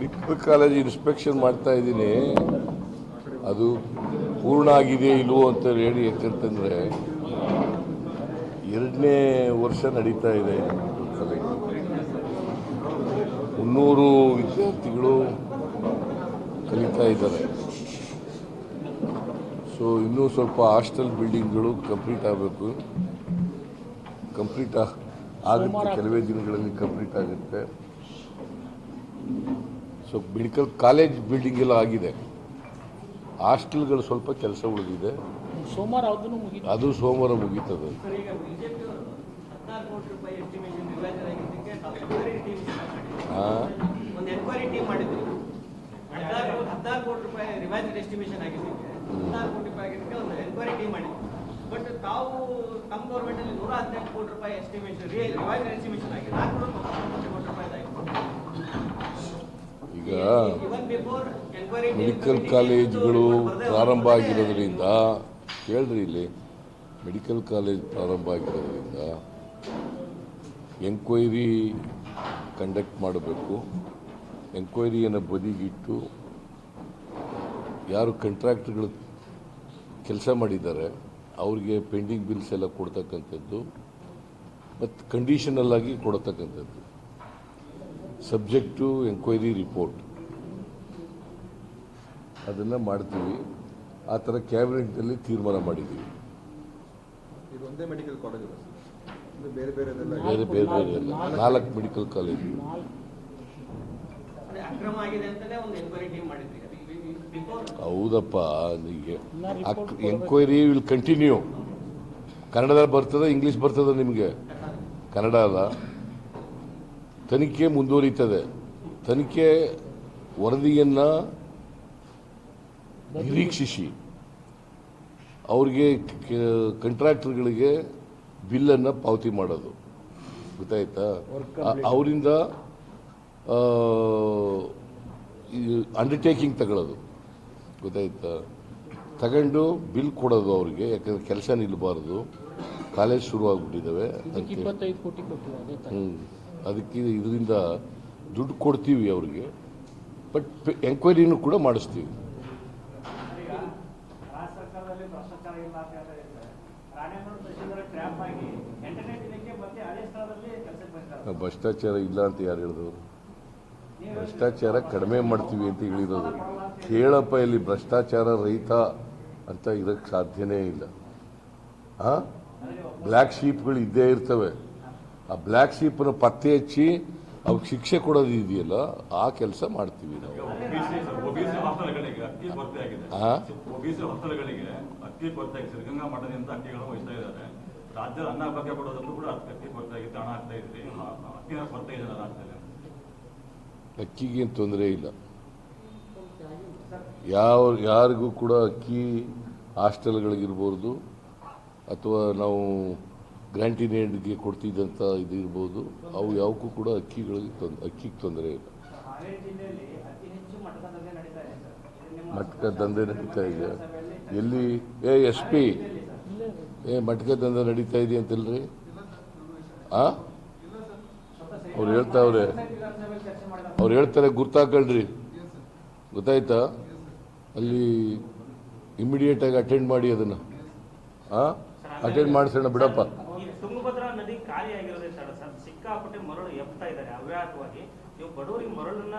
Medical college inspection ಮಾಡ್ತಾ ಇದ್ದೀನಿ. ಅದು ಪೂರ್ಣ ಆಗಿದೆ ಇಲ್ವೋ ಅಂತ ಹೇಳಿ ಯಾಕಂತಂದರೆ ಎರಡನೇ ವರ್ಷ ನಡೀತಾ ಇದೆ ಕಾಲೇಜ್ ಮುನ್ನೂರು ವಿದ್ಯಾರ್ಥಿಗಳು ಕಲಿತಾ ಇದ್ದಾರೆ. ಸೊ ಇನ್ನೂ ಸ್ವಲ್ಪ ಹಾಸ್ಟೆಲ್ ಬಿಲ್ಡಿಂಗ್ಗಳು ಕಂಪ್ಲೀಟ್ ಆಗಬೇಕು. ಕಂಪ್ಲೀಟ್ ಆಗುತ್ತೆ. ಕೆಲವೇ ದಿನಗಳಲ್ಲಿ ಕಂಪ್ಲೀಟ್ ಆಗುತ್ತೆ. ಸೊ ಮೆಡಿಕಲ್ ಕಾಲೇಜ್ ಬಿಲ್ಡಿಂಗ್ ಎಲ್ಲ ಆಗಿದೆ. ಹಾಸ್ಟೆಲ್ಗಳು ಸ್ವಲ್ಪ ಕೆಲಸ ಉಳಿದಿದೆ. ಸೋಮವಾರ ಅದು ಸೋಮವಾರ ಮುಗೀತದೆ. ಸರ್ ಈಗ ಬಿಜೆಪಿ ಅವರು ಹದಿನಾರು ಕೋಟಿ ರೂಪಾಯಿ ಎಸ್ಟಿಮೇಷನ್ ರಿವೈಸರ್ ಆಗಿದ್ದಕ್ಕೆ ತಾವು ಎನ್ಕ್ವೈರಿ ಟೀಮ್ ಒಂದು ಎನ್ಕ್ವೈರಿ ಟೀಮ್ ಮಾಡಿದ್ರಿ. ಹದಿನಾರು ಹದಿನಾರು ಕೋಟಿ ರೂಪಾಯಿ ರಿವೈಸರ್ ಎಸ್ಟಿಮೇಷನ್ ಆಗಿದ್ದಕ್ಕೆ ಹದಿನಾರು ಕೋಟಿ ರೂಪಾಯಿ ಆಗಿದ್ದಕ್ಕೆ ಒಂದು ಎನ್ಕ್ವೈರಿ ಟೀಮ್ ಮಾಡಿದ್ರಿ. ಬಟ್ ತಾವು ತಮ್ಮ ಗೌರ್ಮೆಂಟ್ ಅಲ್ಲಿ ನೂರ ಹದಿನೆಂಟು ಕೋಟಿ ರೂಪಾಯಿ ಎಸ್ಟಿಮೇಷನ್ ರಿವೈಸರ್ ಎಸ್ಟಿಮೇಷನ್ ಆಗಿದೆ ನಾಲ್ಕುನೂರ ತೊಂಬತ್ತೊಂಬತ್ತು ಕೋಟಿ ರೂಪಾಯಿ ಮೆಡಿಕಲ್ ಕಾಲೇಜ್ಗಳು ಪ್ರಾರಂಭ ಆಗಿರೋದ್ರಿಂದ, ಕೇಳ್ರಿ ಇಲ್ಲಿ ಮೆಡಿಕಲ್ ಕಾಲೇಜ್ ಪ್ರಾರಂಭ ಆಗಿರೋದ್ರಿಂದ ಎಂಕ್ವೈರಿ ಕಂಡಕ್ಟ್ ಮಾಡಬೇಕು. ಎಂಕ್ವೈರಿಯನ್ನು ಬದಿಗಿಟ್ಟು ಯಾರು ಕಂಟ್ರಾಕ್ಟ್ಗಳು ಕೆಲಸ ಮಾಡಿದ್ದಾರೆ, ಅವ್ರಿಗೆ ಪೆಂಡಿಂಗ್ ಬಿಲ್ಸ್ ಎಲ್ಲ ಕೊಡ್ತಕ್ಕಂಥದ್ದು ಮತ್ತು ಕಂಡೀಷನಲ್ಲಾಗಿ ಕೊಡತಕ್ಕಂಥದ್ದು. ಸಬ್ಜೆಕ್ಟ್ ಎಂಕ್ವೈರಿ ರಿಪೋರ್ಟ್ ಅದನ್ನು ಮಾಡ್ತೀವಿ. ಆ ಥರ ಕ್ಯಾಬಿನೆಟ್ನಲ್ಲಿ ತೀರ್ಮಾನ ಮಾಡಿದ್ದೀವಿ. ಇದು ಒಂದೇ ಮೆಡಿಕಲ್ ಕಾಲೇಜ್ ಅಲ್ಲ ಇದು ಬೇರೆ ಬೇರೆ ಬೇರೆ ಬೇರೆ ಎಲ್ಲ. ನಾಲ್ಕು ಮೆಡಿಕಲ್ ಕಾಲೇಜು ಹೌದಪ್ಪ ನಿಮಗೆ ಎಂಕ್ವೈರಿ ವಿಲ್ ಕಂಟಿನ್ಯೂ ಕನ್ನಡದಲ್ಲಿ ಬರ್ತದೆ ಇಂಗ್ಲೀಷ್ ಬರ್ತದೆ ನಿಮಗೆ? ಕನ್ನಡ ಅಲ್ಲ. ತನಿಖೆ ಮುಂದುವರಿತದೆ. ತನಿಖೆ ವರದಿಯನ್ನು ನಿರೀಕ್ಷಿಸಿ. ಅವ್ರಿಗೆ ಕಂಟ್ರಾಕ್ಟರ್ಗಳಿಗೆ ಬಿಲ್ಲನ್ನು ಪಾವತಿ ಮಾಡೋದು. ಗೊತ್ತಾಯ್ತಾ? ಅವರಿಂದ ಅಂಡರ್ಟೇಕಿಂಗ್ ತಗೊಳ್ಳೋದು. ಗೊತ್ತಾಯ್ತಾ? ತಗೊಂಡು ಬಿಲ್ ಕೊಡೋದು ಅವ್ರಿಗೆ ಯಾಕಂದ್ರೆ ಕೆಲಸ ನಿಲ್ಲಬಾರ್ದು ಕಾಲೇಜ್ ಶುರು ಆಗಿಬಿಟ್ಟಿದ್ದಾವೆ ಹ್ಞೂ. ಅದಕ್ಕೆ ಇದರಿಂದ ದುಡ್ಡು ಕೊಡ್ತೀವಿ ಅವ್ರಿಗೆ. ಬಟ್ ಎಂಕ್ವೈರಿನೂ ಕೂಡ ಮಾಡಿಸ್ತೀವಿ ಈಗ ರಾಜ್ಯ ಸರ್ಕಾರದಲ್ಲಿ ಭ್ರಷ್ಟಾಚಾರ ಇಲ್ಲ ಅಂತ. ಹೇಳ್ತಾ ಇದ್ದಾರೆ ಭ್ರಷ್ಟಾಚಾರ ಇಲ್ಲ ಅಂತ ಯಾರು ಹೇಳಿದ್ರು? ಭ್ರಷ್ಟಾಚಾರ ಕಡಿಮೆ ಮಾಡ್ತೀವಿ ಅಂತ ಹೇಳಿರೋದು. ಕೇಳಪ್ಪ ಇಲ್ಲಿ ಭ್ರಷ್ಟಾಚಾರ ರಹಿತ ಅಂತ ಇರಕ್ಕೆ ಸಾಧ್ಯನೇ ಇಲ್ಲ. ಆ? ಬ್ಲ್ಯಾಕ್ ಶೀಪ್ಗಳು ಇದ್ದೇ ಇರ್ತವೆ. ಆ ಬ್ಲ್ಯಾಕ್ ಶೀಪ್ನ ಪತ್ತೆ ಹಚ್ಚಿ ಅವ್ರಿಗೆ ಶಿಕ್ಷೆ ಕೊಡೋದು ಇದೆಯಲ್ಲ ಆ ಕೆಲಸ ಮಾಡ್ತೀವಿ ನಾವು. ರಾಜ್ಯದ ಅನ್ನ ಕೊಡೋದಕ್ಕೂ ಕೂಡ ಅಕ್ಕಿ ಕೊರತೆ ಆಗಿತ್ತು ಹಣ ಆಗ್ತಾ ಇದ್ರಿ ಅಕ್ಕಿನ ಕೊರತೆ ಇದೆ ರಾಜ್ಯದಲ್ಲಿ. ತೊಂದರೆ ಇಲ್ಲ. ಯಾವ ಯಾರಿಗೂ ಕೂಡ ಅಕ್ಕಿ ಹಾಸ್ಟೆಲ್ಗಳಿಗಿರ್ಬೋದು ಅಥವಾ ನಾವು ಗ್ರ್ಯಾಂಟಿನೇಡ್ಗೆ ಕೊಡ್ತಿದ್ದಂಥ ಇದು ಇರ್ಬೋದು. ಅವು ಯಾವಕ್ಕೂ ಕೂಡ ಅಕ್ಕಿಗಳಿಗೆ ತೊಂದರೆ ಅಕ್ಕಿಗೆ ತೊಂದರೆ ಇಲ್ಲ. ಮಟ್ಕ ದಂಧೆ ನಡೀತಾ ಇದೆ ಎಲ್ಲಿ? ಏ, ಎಸ್ ಪಿ. ಏ, ಮಟ್ಕ ದಂಧೆ ನಡೀತಾ ಇದೆ ಅಂತಲ್ರಿ? ಆ? ಅವ್ರು ಹೇಳ್ತಾವ್ರೆ. ಅವ್ರು ಹೇಳ್ತಾರೆ ಗುರ್ತಾಕಳ್ರಿ. ಗೊತ್ತಾಯ್ತಾ? ಅಲ್ಲಿ ಇಮಿಡಿಯೇಟ್ ಆಗಿ ಅಟೆಂಡ್ ಮಾಡಿ ಅದನ್ನು. ಹಾಂ ಅಟೆಂಡ್ ಮಾಡಿಸೋಣ ಬಿಡಪ್ಪ. ಈ ತುಂಗಭದ್ರಾ ಖಾಲಿ ಆಗಿರೋದೇ ಸರ್. ಸರ್ ಸಿಕ್ಕಾಪಟ್ಟೆ ಮರಳು ಎಪ್ತಾ ಇದ್ದಾರೆ ಅವ್ಯಾತವಾಗಿ ನೀವು ಬಡವರಿಗೆ ಮರಳನ್ನ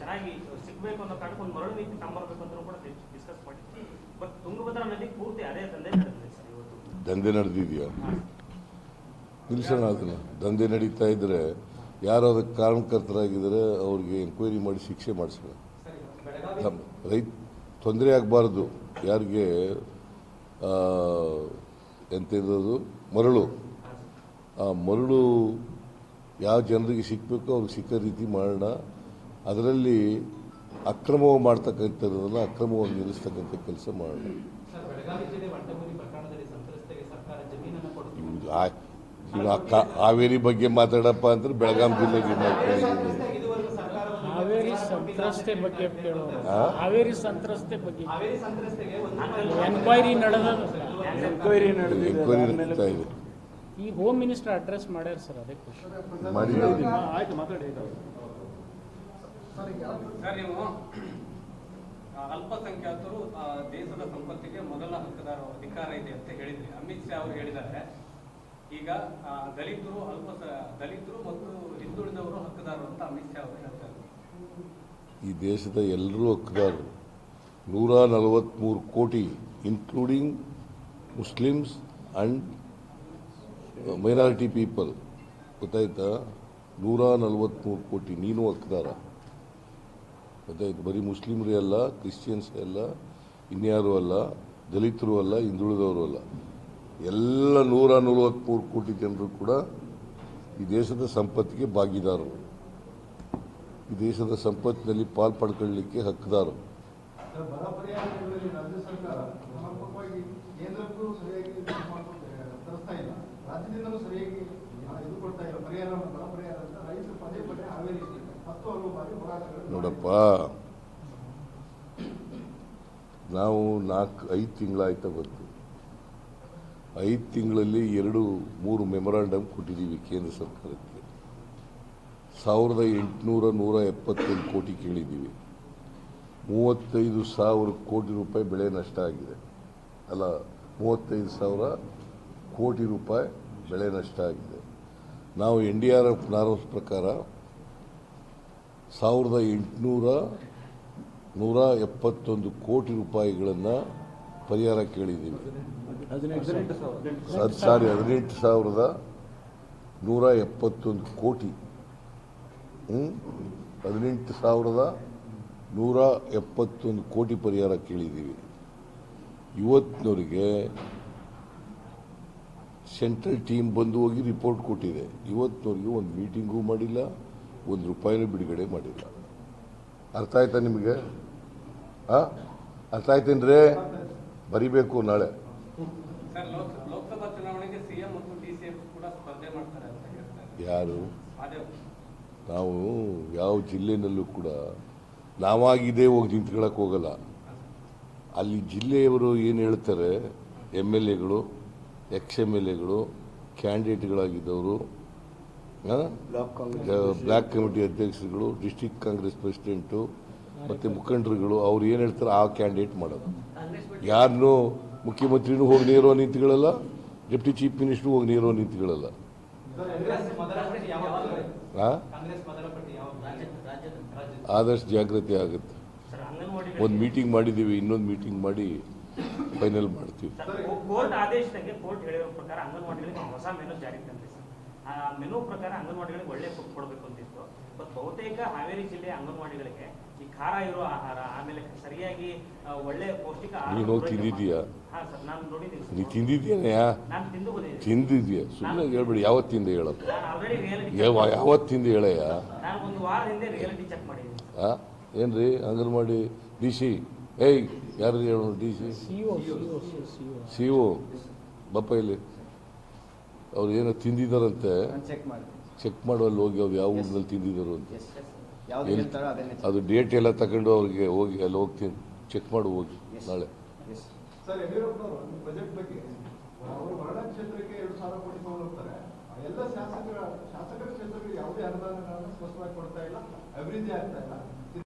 ಚೆನ್ನಾಗಿ ಸಿಗ್ಬೇಕು ಅನ್ನೋ ಕಾರಣಕ್ಕೆ ಒಂದು ಮರಳು ನೀತಿ ತಂಬರ್ಬೇಕು ಅಂತ ಕೂಡ ಡಿಸ್ಕಸ್ ಮಾಡಿದ್ವಿ. ಬಟ್ ತುಂಗಭದ್ರಾ ನದಿ ಪೂರ್ತಿ ಅದೇ ದಂಧೆ ನಡೆದಿದೆ ಸರ್ ಇವತ್ತು. ದಂಧೆ ನಡೆದಿದೆಯಾ? ನಿಲ್ಸೋಣ ಅದನ್ನು. ದಂಧೆ ನಡೀತಾ ಇದ್ರೆ ಯಾರು ಅದಕ್ಕೆ ಕಾರಣಕರ್ತರಾಗಿದ್ದಾರೆ ಅವ್ರಿಗೆ ಎಂಕ್ವೈರಿ ಮಾಡಿ ಶಿಕ್ಷೆ ಮಾಡಿಸೋಣ ರೈತ ತೊಂದರೆ ಆಗಬಾರ್ದು. ಯಾರಿಗೆ ಎಂತ ಎಂತಿರೋದು ಮರಳು. ಆ ಮರಳು ಯಾವ ಜನರಿಗೆ ಸಿಕ್ಕಬೇಕೋ ಅವ್ರಿಗೆ ಸಿಕ್ಕೋ ರೀತಿ ಮಾಡೋಣ. ಅದರಲ್ಲಿ ಅಕ್ರಮವಾಗಿ ಮಾಡ್ತಕ್ಕಂಥದ್ದನ್ನು ಅಕ್ರಮವಾಗಿ ನಿಲ್ಲಿಸ್ತಕ್ಕಂಥ ಕೆಲಸ ಮಾಡೋಣ. ಹಾವೇರಿ ಬಗ್ಗೆ ಮಾತಾಡಪ್ಪ ಅಂದ್ರೆ ಬೆಳಗಾವಿ ಜಿಲ್ಲೆಗೆ ಎನ್ಕ್ವೈರಿ ಹಾವೇರಿ ಸಂತ್ರಸ್ತೆ ಬಗ್ಗೆ ಕೇಳೋಣ. ಆ? ಹಾವೇರಿ ಸಂತ್ರಸ್ತೆ ಬಗ್ಗೆ. ಎನ್ಕ್ವೈರಿ ನಡೆದ ಎನ್ಕ್ವೈರಿ ನಡೀತಾ ಇದೆ. ಈ ಹೋಮ್ ಮಿನಿಸ್ಟರ್ ಅಡ್ರೆಸ್ ಮಾಡ್ಯಾರ ಸರ್ ಅದೇ ಖುಷಿ ಆಯ್ತು ಮಾತಾಡಿ ಸರ್ ನೀವು ಅಲ್ಪಸಂಖ್ಯಾತರು ದೇಶದ ಸಂಪತ್ತಿಗೆ ಮೊದಲ ಹಕ್ಕದಾರ ಅಧಿಕಾರ ಇದೆ ಅಂತ ಹೇಳಿದ್ರಿ. ಅಮಿತ್ ಶಾ ಅವರು ಹೇಳಿದ್ದಾರೆ. ಈಗ ದಲಿತರು ಅಲ್ಪ ದಲಿತರು ಮತ್ತು ಹಿಂದುಳಿದವರು ಹಕ್ಕದಾರರು ಅಂತ ಅಮಿತ್ ಶಾ ಅವರು ಹೇಳ್ತಾರೆ ಈ ದೇಶದ ಎಲ್ಲರೂ ಹಕ್ಕದಾರರು. ನೂರ ನಲವತ್ತ್ಮೂರು crore including Muslims and minority people, ಗೊತ್ತಾಯ್ತಾ? ನೂರ ನಲ್ವತ್ಮೂರು ಕೋಟಿ ನೀನು ಹಕ್ಕದಾರ ಗೊತ್ತಾಯ್ತು? ಬರೀ ಮುಸ್ಲಿಮ್ರೇ ಅಲ್ಲ, ಕ್ರಿಶ್ಚಿಯನ್ಸ್ ಅಲ್ಲ, ಇನ್ಯಾರು ಅಲ್ಲ, ದಲಿತರು ಅಲ್ಲ, ಹಿಂದುಳಿದವರು ಅಲ್ಲ. ಎಲ್ಲ ನೂರ ನಲವತ್ತ್ಮೂರು ಕೋಟಿ ಜನರು ಕೂಡ ಈ ದೇಶದ ಸಂಪತ್ತಿಗೆ ಭಾಗಿದಾರರು. ಈ ದೇಶದ ಸಂಪತ್ತಿನಲ್ಲಿ ಪಾಲ್ ಪಡ್ಕೊಳ್ಳಿಕ್ಕೆ ಹಕ್ಕದಾರರು ಕೇಂದ್ರಕ್ಕೂ ಸರಿಯಾಗಿ ರಾಜ್ಯದಿಂದಲೂ ಸರಿಯಾಗಿ ಇದು ಕೊಡ್ತಾ ಇಲ್ಲ, ಪರಿಹಾರ ಬರ ಪರಿಹಾರ ಅಂತ ರೈತರು ಪದೇ ಪದೇ ಹಾವೇರಿ ಹತ್ತು ಹಲವು ಬಾರಿ ಹೋರಾಟಗಳು ನೋಡಪ್ಪ. ನಾವು ನಾಲ್ಕು, ಐದು ತಿಂಗಳಾಯ್ತಾ ಬಂತು ಐದು ತಿಂಗಳಲ್ಲಿ ಎರಡು, ಮೂರು ಮೆಮೊರಾಂಡಮ್ ಕೊಟ್ಟಿದ್ದೀವಿ ಕೇಂದ್ರ ಸರ್ಕಾರಕ್ಕೆ. ಸಾವಿರದ ಎಂಟುನೂರ ನೂರ ಎಪ್ಪತ್ತೊಂದು ಕೋಟಿ ಕೇಳಿದ್ದೀವಿ. ಮೂವತ್ತೈದು ಸಾವಿರ ಕೋಟಿ ರೂಪಾಯಿ ಬೆಳೆ ನಷ್ಟ ಆಗಿದೆ. ಅಲ್ಲ, ಮೂವತ್ತೈದು ಸಾವಿರ ಕೋಟಿ ರೂಪಾಯಿ ಬೆಳೆ ನಷ್ಟ ಆಗಿದೆ ನಾವು N D R F norms ಪ್ರಕಾರ ಸಾವಿರದ ಎಂಟುನೂರ ನೂರ ಎಪ್ಪತ್ತೊಂದು ಕೋಟಿ ರೂಪಾಯಿಗಳನ್ನು ಪರಿಹಾರ ಕೇಳಿದ್ದೀವಿ ಅದು ಸಾರಿ, ಹದಿನೆಂಟು ಸಾವಿರದ ನೂರ ಎಪ್ಪತ್ತೊಂದು ಕೋಟಿ? ಹದಿನೆಂಟು ಸಾವಿರದ ನೂರ ಎಪ್ಪತ್ತೊಂದು ಕೋಟಿ ಪರಿಹಾರ ಕೇಳಿದ್ದೀವಿ ಇವತ್ತಿನವರಿಗೆ ಸೆಂಟ್ರಲ್ ಟೀಮ್ ಬಂದು ಹೋಗಿ ರಿಪೋರ್ಟ್ ಕೊಟ್ಟಿದೆ. ಇವತ್ತಿನವರೆಗೆ ಒಂದು ಮೀಟಿಂಗೂ ಮಾಡಿಲ್ಲ ಒಂದು ರೂಪಾಯಿನೂ ಬಿಡುಗಡೆ ಮಾಡಿಲ್ಲ. ಅರ್ಥ ಆಯ್ತಾ ನಿಮಗೆ? ಹಾಂ ಅರ್ಥ ಆಯ್ತೇನ್ರಿ ಬರಿಬೇಕು ನಾಳೆ. ಯಾರು? ನಾವು ಯಾವ ಜಿಲ್ಲೆನಲ್ಲೂ ಕೂಡ ನಾವಾಗಿದೇ ಹೋಗಿ ನಿಂತ್ಕೊಳ್ಳೋಕೆ ಹೋಗಲ್ಲ. ಅಲ್ಲಿ ಜಿಲ್ಲೆಯವರು ಏನು ಹೇಳ್ತಾರೆ ಎಂ ಎಲ್ ಎಗಳು? ಎಕ್ಸ್ ಎಂ ಎಲ್ ಎಗಳು ಕ್ಯಾಂಡಿಡೇಟ್ಗಳಾಗಿದ್ದವರು ಬ್ಲ್ಯಾಕ್ ಕಮಿಟಿ ಅಧ್ಯಕ್ಷರುಗಳು ಡಿಸ್ಟಿಕ್ ಕಾಂಗ್ರೆಸ್ ಪ್ರೆಸಿಡೆಂಟು ಮತ್ತು ಮುಖಂಡರುಗಳು ಅವ್ರು ಏನು ಹೇಳ್ತಾರೆ ಆ ಕ್ಯಾಂಡಿಡೇಟ್ ಮಾಡೋದು. ಯಾರನ್ನೂ ಮುಖ್ಯಮಂತ್ರಿನೂ ಹೋಗಿ ನೇರೋ ನೀತಿಗಳಲ್ಲ ಡೆಪ್ಟಿ ಚೀಫ್ ಮಿನಿಸ್ಟರ್ ಹೋಗಿ ನೇರೋ ನೀತಿಗಳಲ್ಲ. ಆದಷ್ಟು ಜಾಗ್ರತೆ ಆಗುತ್ತೆ. ಒಂದು ಮೀಟಿಂಗ್ ಮಾಡಿದ್ದೀವಿ ಇನ್ನೊಂದು ಮೀಟಿಂಗ್ ಮಾಡಿ ಫೈನಲ್ ಮಾಡ್ತೀವಿ. ಕೋರ್ಟ್ ಆದೇಶದಂಗೆ ಕೋರ್ಟ್ ಹೇಳಿರೋ ಪ್ರಕಾರ ಅಂಗನವಾಡಿಗಳಿಗೆ ಹೊಸ ಮೆನು ಜಾರಿ ತಂದಿದೆ ಸರ್. ಆ ಮೆನು ಪ್ರಕಾರ ಅಂಗನವಾಡಿಗಳಿಗೆ ಒಳ್ಳೆ ಫುಡ್ ಕೊಡಬೇಕು ಅಂತಿತ್ತು. ಬಟ್ ಬಹುತೇಕ ಹಾವೇರಿ ಜಿಲ್ಲೆ ಅಂಗನವಾಡಿಗಳಿಗೆ ಈ ಖಾರ ಇರೋ ಆಹಾರ ಆಮೇಲೆ ಸರಿಯಾಗಿ ಒಳ್ಳೆ ಪೌಷ್ಟಿಕ ನೀನು ಹೋಗಿ ತಿಂದಿದ್ದೀಯಾ? ಹಾ ಸರ್ ನಾನು ನೋಡಿದ್ದೀನಿ ನೀ. ತಿಂದಿದ್ದೀಯಾ ನಾನು ತಿಂದು ಬಂದಿದ್ದೀನಿ. ತಿಂದಿದ್ಯಾ ಸುಮ್ಮನೆ ಹೇಳ್ಬೇಡಿ ಯಾವತ್ತಿಂದ ಹೇಳಪ್ಪ ನಾನು ಆಲ್ರೆಡಿ ರಿಯಾಲಿಟಿ ಯಾವತ್ತಿಂದ ಹೇಳಯ್ಯ? ನಾನು ಒಂದು ವಾರದ ಹಿಂದೆ ರಿಯಾಲಿಟಿ ಚೆಕ್ ಮಾಡಿದ್ದೀನಿ ಅಂಗನವಾಡಿ ಡಿ ಸಿ? ಏಯ್ ಯಾರು ಹೇಳೋಣ D C? C O C O C O C ಬಪ್ಪ ಇಲ್ಲಿ. ಅವ್ರು ಏನೋ ತಿಂದಿದ್ದಾರಂತೆ. ಚೆಕ್ ಮಾಡಿ ಚೆಕ್ ಮಾಡುವಲ್ಲಿ ಹೋಗಿ ಅವ್ರು ಯಾವ ಊರಿನಲ್ಲಿ ತಿಂದಿದ್ದರು ಅಂತ. ಅದು ಡೇಟ್ ಎಲ್ಲ ತಗೊಂಡು ಅವ್ರಿಗೆ ಹೋಗಿ ಅಲ್ಲಿ ಹೋಗ್ತೀನಿ. ಚೆಕ್ ಮಾಡು ಹೋಗಿ ನಾಳೆ. ಎಲ್ಲ ಶಾಸಕರ ಶಾಸಕರ ಕ್ಷೇತ್ರಗಳು ಯಾವುದೇ ಅನುದಾನಗಳನ್ನು ಸ್ಪಷ್ಟವಾಗಿ ಕೊಡ್ತಾ ಇಲ್ಲ. ಅಭಿವೃದ್ಧಿ ಆಗ್ತಾ ಇಲ್ಲ.